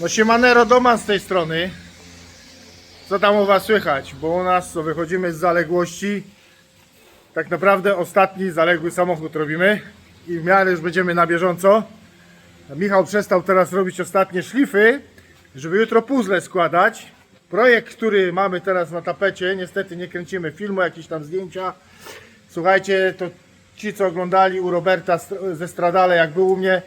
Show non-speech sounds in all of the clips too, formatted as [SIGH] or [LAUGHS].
No siemanero doma z tej strony. Co tam u was słychać? Bo u nas to wychodzimy z zaległości. Tak naprawdę ostatni zaległy samochód robimy i w miarę już będziemy na bieżąco. Michał przestał teraz robić ostatnie szlify, żeby jutro puzzle składać. Projekt, który mamy teraz na tapecie, niestety nie kręcimy filmu, jakieś tam zdjęcia. Słuchajcie, to ci co oglądali u Roberta ze Stradale, jak był u mnie,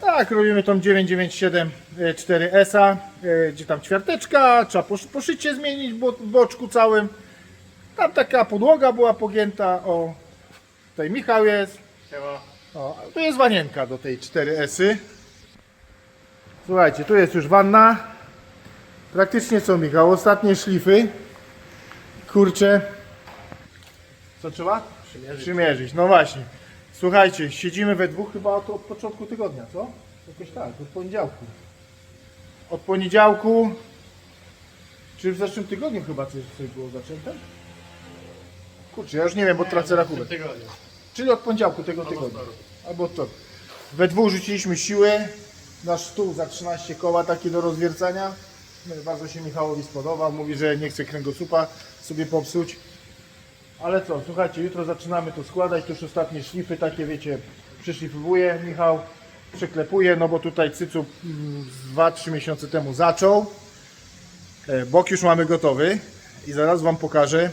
tak, robimy tą 997 e, 4S-a, e, gdzie tam ćwiarteczka, trzeba posz- poszycie zmienić w boczku całym. Tam taka podłoga była pogięta, o, tutaj Michał jest. O, tu jest wanienka do tej 4S-y. Słuchajcie, tu jest już wanna. Praktycznie co Michał, ostatnie szlify. Kurczę. Co trzeba? Przymierzyć. Przymierzyć, no właśnie. Słuchajcie, siedzimy we dwóch chyba od, od początku tygodnia, co? Jakoś tak, od poniedziałku. Od poniedziałku, czy w zeszłym tygodniu chyba coś, coś było zaczęte? Kurczę, ja już nie wiem, bo tracę tygodniu. Czyli od poniedziałku tego tygodnia. Albo od to. We dwóch rzuciliśmy siły. Nasz stół za 13 koła taki do rozwiercania. No i Bardzo się Michałowi spodobał. Mówi, że nie chce kręgosłupa sobie popsuć. Ale co, słuchajcie, jutro zaczynamy to składać. To już ostatnie szlify takie, wiecie, przyszlifowuje Michał, przyklepuje, no bo tutaj Cycu mm, z 2-3 miesiące temu zaczął. E, Bok już mamy gotowy i zaraz Wam pokażę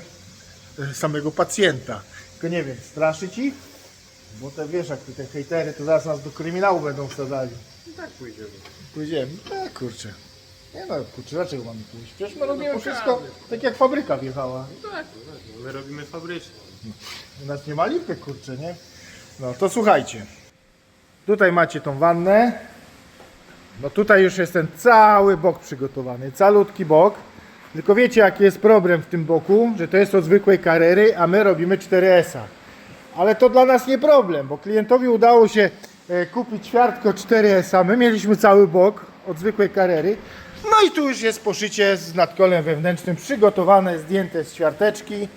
e, samego pacjenta. Tylko nie wiem, straszy Ci? Bo te wiesz, jak te hejtery, to zaraz nas do kryminału będą wsadzali. I tak pójdziemy. Pójdziemy. Tak, kurczę. Nie no, kurczę, dlaczego mamy pójść? Przecież my robimy pokażę. wszystko tak jak fabryka wjechała. No tak, no tak. no My robimy fabrycznie. U nas nie ma lipy, kurczę, nie? No to słuchajcie. Tutaj macie tą wannę. No tutaj już jest ten cały bok przygotowany, calutki bok. Tylko wiecie jaki jest problem w tym boku, że to jest od zwykłej karery, a my robimy 4S-a. Ale to dla nas nie problem, bo klientowi udało się e, kupić ćwiartko 4S-a. My mieliśmy cały bok od zwykłej karery. No i tu już jest poszycie z nadkolem wewnętrznym przygotowane, zdjęte z ćwiarteczki.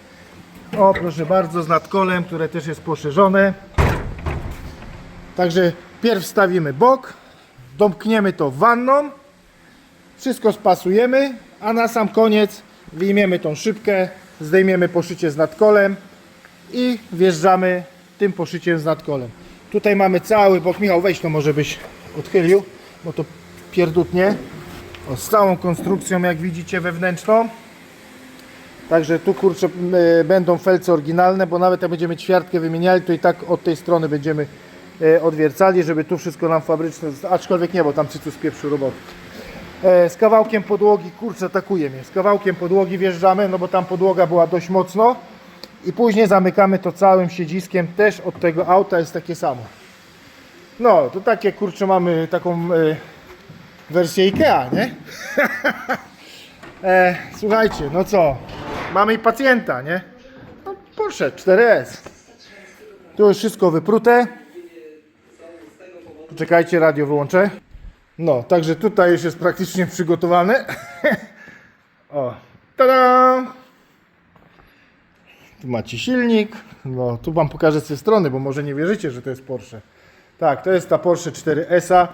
O, proszę bardzo, z nadkolem, które też jest poszerzone. Także pierw stawimy bok, domkniemy to wanną, wszystko spasujemy, a na sam koniec wyjmiemy tą szybkę, zdejmiemy poszycie z nadkolem i wjeżdżamy tym poszyciem z nadkolem. Tutaj mamy cały bok. Michał, weź to może byś odchylił, bo to pierdutnie. Z całą konstrukcją, jak widzicie, wewnętrzną. Także tu kurczę y, będą felce oryginalne, bo nawet jak będziemy ćwiartkę wymieniali, to i tak od tej strony będziemy y, odwiercali, żeby tu wszystko nam fabryczne, aczkolwiek nie, bo tam cycu pieprzu roboty. E, z kawałkiem podłogi, kurczę, atakuje mnie. Z kawałkiem podłogi wjeżdżamy, no bo tam podłoga była dość mocno. I później zamykamy to całym siedziskiem, też od tego auta jest takie samo. No, to takie kurczę mamy taką e, wersję IKEA, nie? e, słuchajcie, no co? Mamy i pacjenta, nie? No, Porsche 4S. Tu już wszystko wyprute. Poczekajcie, radio wyłączę. No, także tutaj już jest praktycznie przygotowane. [LAUGHS] o, tada! Tu macie silnik. No, tu wam pokażę z strony, bo może nie wierzycie, że to jest Porsche. Tak, to jest ta Porsche 4S,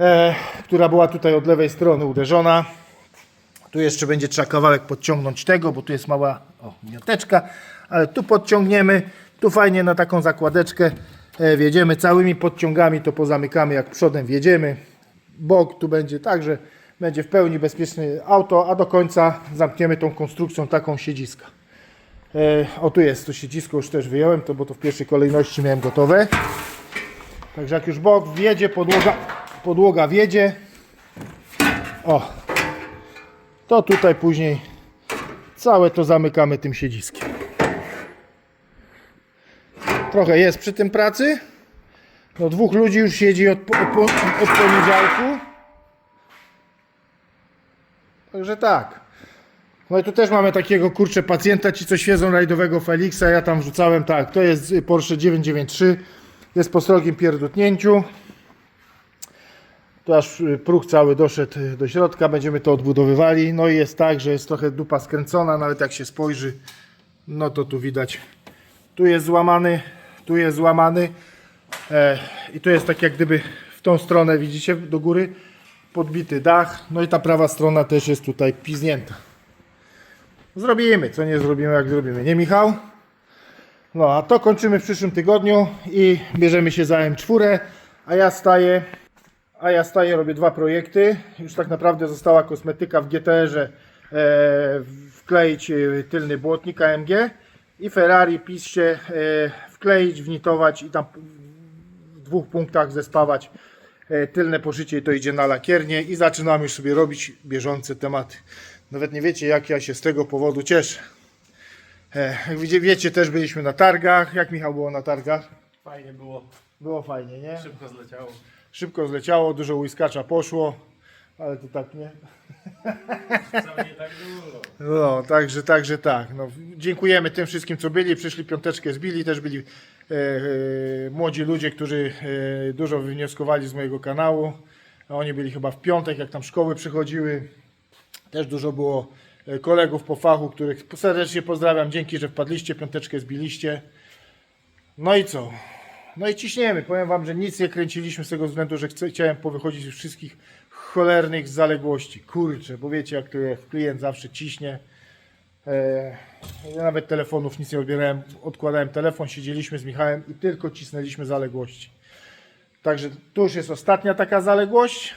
e, która była tutaj od lewej strony uderzona. Tu jeszcze będzie trzeba kawałek podciągnąć tego, bo tu jest mała o, mioteczka, ale tu podciągniemy. Tu fajnie na taką zakładeczkę e, wjedziemy całymi podciągami, to pozamykamy jak przodem wjedziemy. Bok tu będzie także będzie w pełni bezpieczne auto, a do końca zamkniemy tą konstrukcją taką siedziska. E, o tu jest to siedzisko, już też wyjąłem to, bo to w pierwszej kolejności miałem gotowe. Także jak już bok wjedzie, podłoga, podłoga wjedzie. O, to tutaj później całe to zamykamy tym siedziskiem. Trochę jest przy tym pracy. No dwóch ludzi już siedzi od, od, od poniedziałku. Także tak. No i tu też mamy takiego kurczę pacjenta, ci co świedzą rajdowego Felixa, ja tam wrzucałem tak, to jest Porsche 993, jest po srogim pierdutnięciu. Tu aż y, próg cały doszedł y, do środka, będziemy to odbudowywali. No i jest tak, że jest trochę dupa skręcona, nawet jak się spojrzy, no to tu widać, tu jest złamany, tu jest złamany e, i tu jest tak jak gdyby w tą stronę, widzicie, do góry, podbity dach, no i ta prawa strona też jest tutaj piznięta. Zrobimy, co nie zrobimy, jak zrobimy, nie Michał? No, a to kończymy w przyszłym tygodniu i bierzemy się za M4, a ja staję, a ja staję, robię dwa projekty. Już tak naprawdę została kosmetyka w GTR-ze e, wkleić e, tylny błotnik AMG i Ferrari piście e, wkleić, wnitować i tam w dwóch punktach zespawać e, tylne poszycie i to idzie na lakiernię i zaczynamy już sobie robić bieżące tematy. Nawet nie wiecie jak ja się z tego powodu cieszę. E, Jak wiecie też byliśmy na targach. Jak Michał było na targach? Fajnie było. Było fajnie, nie? Szybko zleciało. Szybko zleciało, dużo łyskacza poszło, ale to tak nie. Wcale nie tak dużo. No, także, także tak. No, dziękujemy tym wszystkim, co byli. Przyszli piąteczkę zbili. Też byli e, e, młodzi ludzie, którzy e, dużo wywnioskowali z mojego kanału. Oni byli chyba w piątek, jak tam szkoły przychodziły. Też dużo było e, kolegów po fachu, których serdecznie pozdrawiam. Dzięki, że wpadliście, piąteczkę zbiliście. No i co? No i ciśniemy. Powiem Wam, że nic nie kręciliśmy z tego względu, że chciałem powychodzić z wszystkich cholernych zaległości. Kurczę, bo wiecie jak to. Klient zawsze ciśnie. E, ja nawet telefonów nic nie odbierałem. Odkładałem telefon, siedzieliśmy z Michałem i tylko cisnęliśmy zaległości. Także tu już jest ostatnia taka zaległość.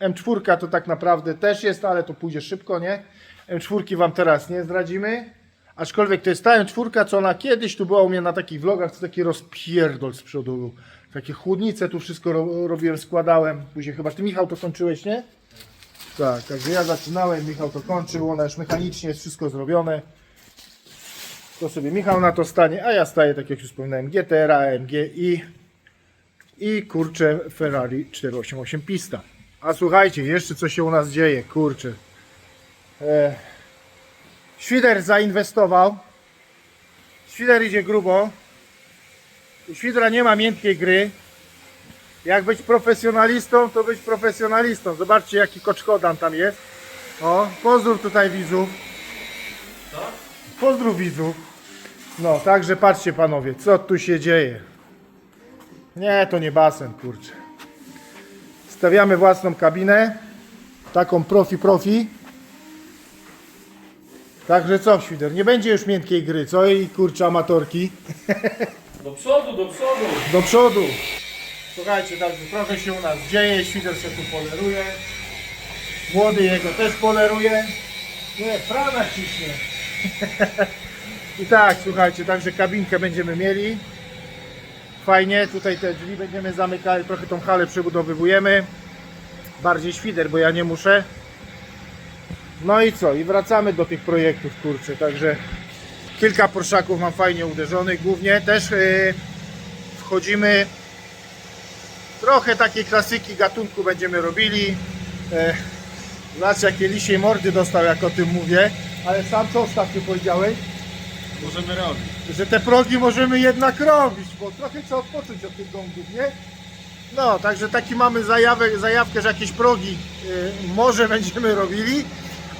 M4 to tak naprawdę też jest, ale to pójdzie szybko, nie? M4 Wam teraz nie zdradzimy. Aczkolwiek to jest ta M4, co ona kiedyś tu była u mnie na takich vlogach, to taki rozpierdol z przodu był. Takie chłodnice tu wszystko ro robiłem, składałem. Później chyba ty Michał to kończyłeś, nie? Tak, także ja zaczynałem, Michał to kończył, ona już mechanicznie jest wszystko zrobione. To sobie Michał na to stanie, a ja staję, tak jak już wspominałem, GTR, AMG i, i kurczę Ferrari 488 Pista. A słuchajcie, jeszcze co się u nas dzieje, kurczę. E, Świder zainwestował. Świder idzie grubo. U Świdra nie ma miękkiej gry. Jak być profesjonalistą, to być profesjonalistą. Zobaczcie jaki koczkodan tam jest. O, pozdrów tutaj widzów. Pozdrów widzów. No, także patrzcie panowie, co tu się dzieje. Nie, to nie basen, kurczę. Stawiamy własną kabinę. Taką profi profi. Także co, Świder, nie będzie już miękkiej gry, co i kurczę amatorki. Do przodu, do przodu. Do przodu. Słuchajcie, także trochę się u nas dzieje, Świder się tu poleruje. Młody jego też poleruje. Nie, prana ciśnie. [LAUGHS] I tak, słuchajcie, także kabinkę będziemy mieli. Fajnie, tutaj te drzwi będziemy zamykali, trochę tą halę przebudowywujemy. Bardziej świder, bo ja nie muszę. No i co? I wracamy do tych projektów, kurczę, także kilka porszaków mam fajnie uderzonych, głównie też yy, wchodzimy trochę takiej klasyki gatunku będziemy robili. E, Zobaczcie jakie lisiej mordy dostał jak o tym mówię, ale sam co ostatnio powiedziałeś? Możemy robić. że te progi możemy jednak robić, bo trochę trzeba odpocząć od tych gongów, nie? No, także taki mamy zajawę, zajawkę, że jakieś progi y, może będziemy robili,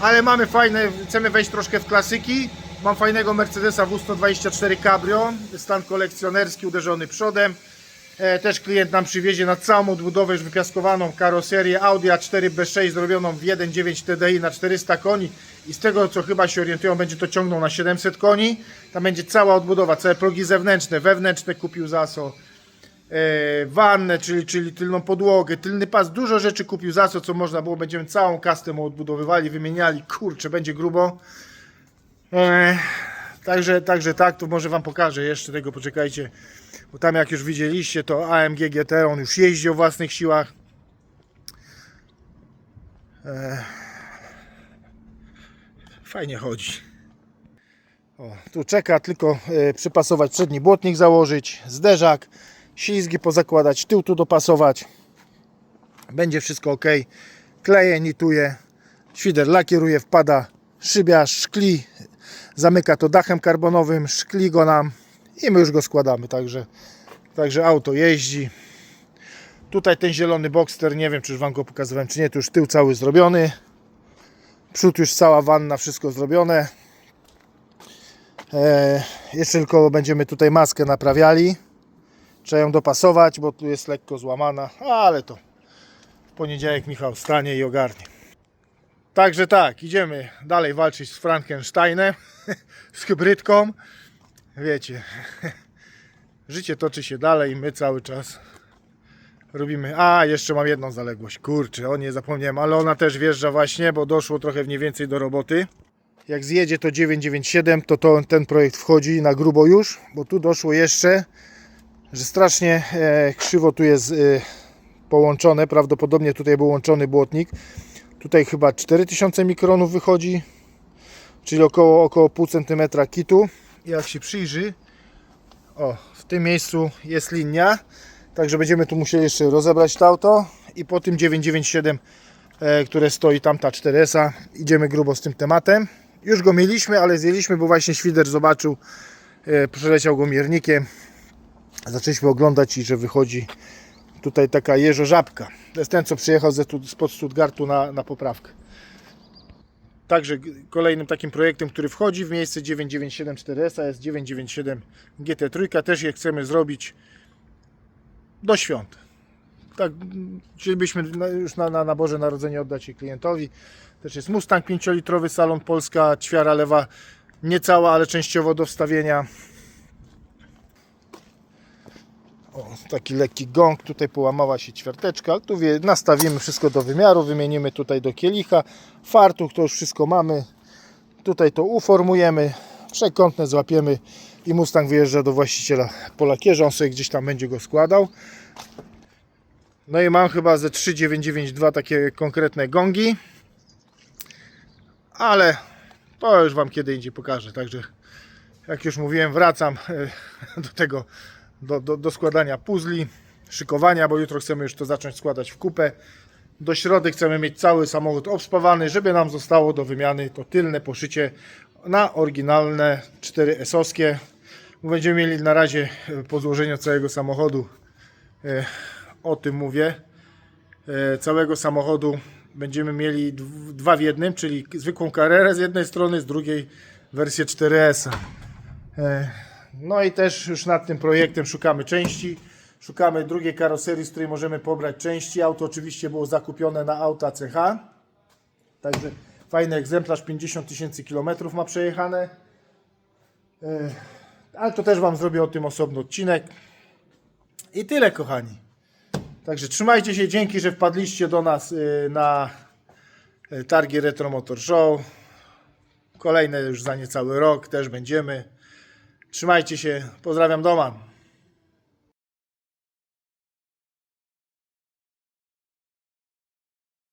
ale mamy fajne, chcemy wejść troszkę w klasyki. Mam fajnego Mercedesa W124 Cabrio, stan kolekcjonerski uderzony przodem. E, też klient nam przywiezie na całą odbudowę już wypiaskowaną karoserię Audi A4 B6 zrobioną w 1.9 TDI na 400 koni i z tego co chyba się orientują będzie to ciągnął na 700 koni. Tam będzie cała odbudowa, całe progi zewnętrzne, wewnętrzne kupił Zaso. E, wannę, czyli, czyli tylną podłogę, tylny pas, dużo rzeczy kupił Zaso, co można było, będziemy całą kastę mu odbudowywali, wymieniali, kurczę, będzie grubo. E, Także, także tak, to może Wam pokażę jeszcze tego, poczekajcie. Bo tam jak już widzieliście, to AMG GT, on już jeździ o własnych siłach. E, fajnie chodzi. O, tu czeka tylko e, przypasować przedni błotnik, założyć, zderzak, ślizgi pozakładać, tył tu dopasować. Będzie wszystko ok. Kleje, nituje, świder lakieruje, wpada szybia, szkli, zamyka to dachem karbonowym, szkli go nam i my już go składamy, także, także auto jeździ. Tutaj ten zielony Boxster, nie wiem czy już Wam go pokazywałem czy nie, tu już tył cały zrobiony. Przód już cała wanna, wszystko zrobione. E, jeszcze tylko będziemy tutaj maskę naprawiali. Trzeba ją dopasować, bo tu jest lekko złamana, ale to poniedziałek Michał stanie i ogarnie. Także tak, idziemy dalej walczyć z Frankensteinem, [LAUGHS] z hybrydką. Wiecie, [LAUGHS] życie toczy się dalej, my cały czas robimy. A, jeszcze mam jedną zaległość. Kurczę, o nie zapomniałem, ale ona też wjeżdża właśnie, bo doszło trochę mniej więcej do roboty. Jak zjedzie to 997, to, to ten projekt wchodzi na grubo już, bo tu doszło jeszcze, że strasznie e, krzywo tu jest e, połączone. Prawdopodobnie tutaj był łączony błotnik. Tutaj chyba 4000 mikronów wychodzi, czyli około, około pół centymetra kitu. Jak się przyjrzy, o, w tym miejscu jest linia, także będziemy tu musieli jeszcze rozebrać to auto i po tym 997, e, które stoi tam ta 4S, idziemy grubo z tym tematem. Już go mieliśmy, ale zjęliśmy, bo właśnie świder zobaczył, przeleciał go miernikiem. Zaczęliśmy oglądać i że wychodzi tutaj taka jeżożabka. To jest ten, co przyjechał ze, spod Stuttgartu na, na poprawkę. Także kolejnym takim projektem, który wchodzi w miejsce 997 4S jest 997 GT3. Też je chcemy zrobić do świąt. Tak, chcielibyśmy już na, na, na Boże Narodzenie oddać je klientowi. Też jest Mustang 5-litrowy, salon Polska, ćwiara lewa niecała, ale częściowo do wstawienia. O, taki lekki gong, tutaj połamała się ćwiarteczka, tu wie, nastawimy wszystko do wymiaru, wymienimy tutaj do kielicha, fartuch to już wszystko mamy, tutaj to uformujemy, przekątne złapiemy i Mustang wyjeżdża do właściciela po lakierze, on sobie gdzieś tam będzie go składał. No i mam chyba ze 3992 takie konkretne gongi, ale to już Wam kiedy indziej pokażę, także jak już mówiłem wracam e, do tego do, do, do składania puzli, szykowania, bo jutro chcemy już to zacząć składać w kupę. Do środy chcemy mieć cały samochód obspawany, żeby nam zostało do wymiany to tylne poszycie na oryginalne 4 S-owskie. Będziemy mieli na razie e, po złożeniu całego samochodu, e, o tym mówię, e, całego samochodu będziemy mieli dw- dwa w jednym, czyli zwykłą karierę z jednej strony, z drugiej wersję 4S. E, No i też już nad tym projektem szukamy części. Szukamy drugiej karoserii, z której możemy pobrać części. Auto oczywiście było zakupione na auta CH. Także fajny egzemplarz, 50 tysięcy kilometrów ma przejechane. E, Ale to też Wam zrobię o tym osobny odcinek. I tyle, kochani. Także trzymajcie się, dzięki, że wpadliście do nas y, na y, targi Retro Motor Show. Kolejne już za niecały rok też będziemy. Trzymajcie się, pozdrawiam Doman.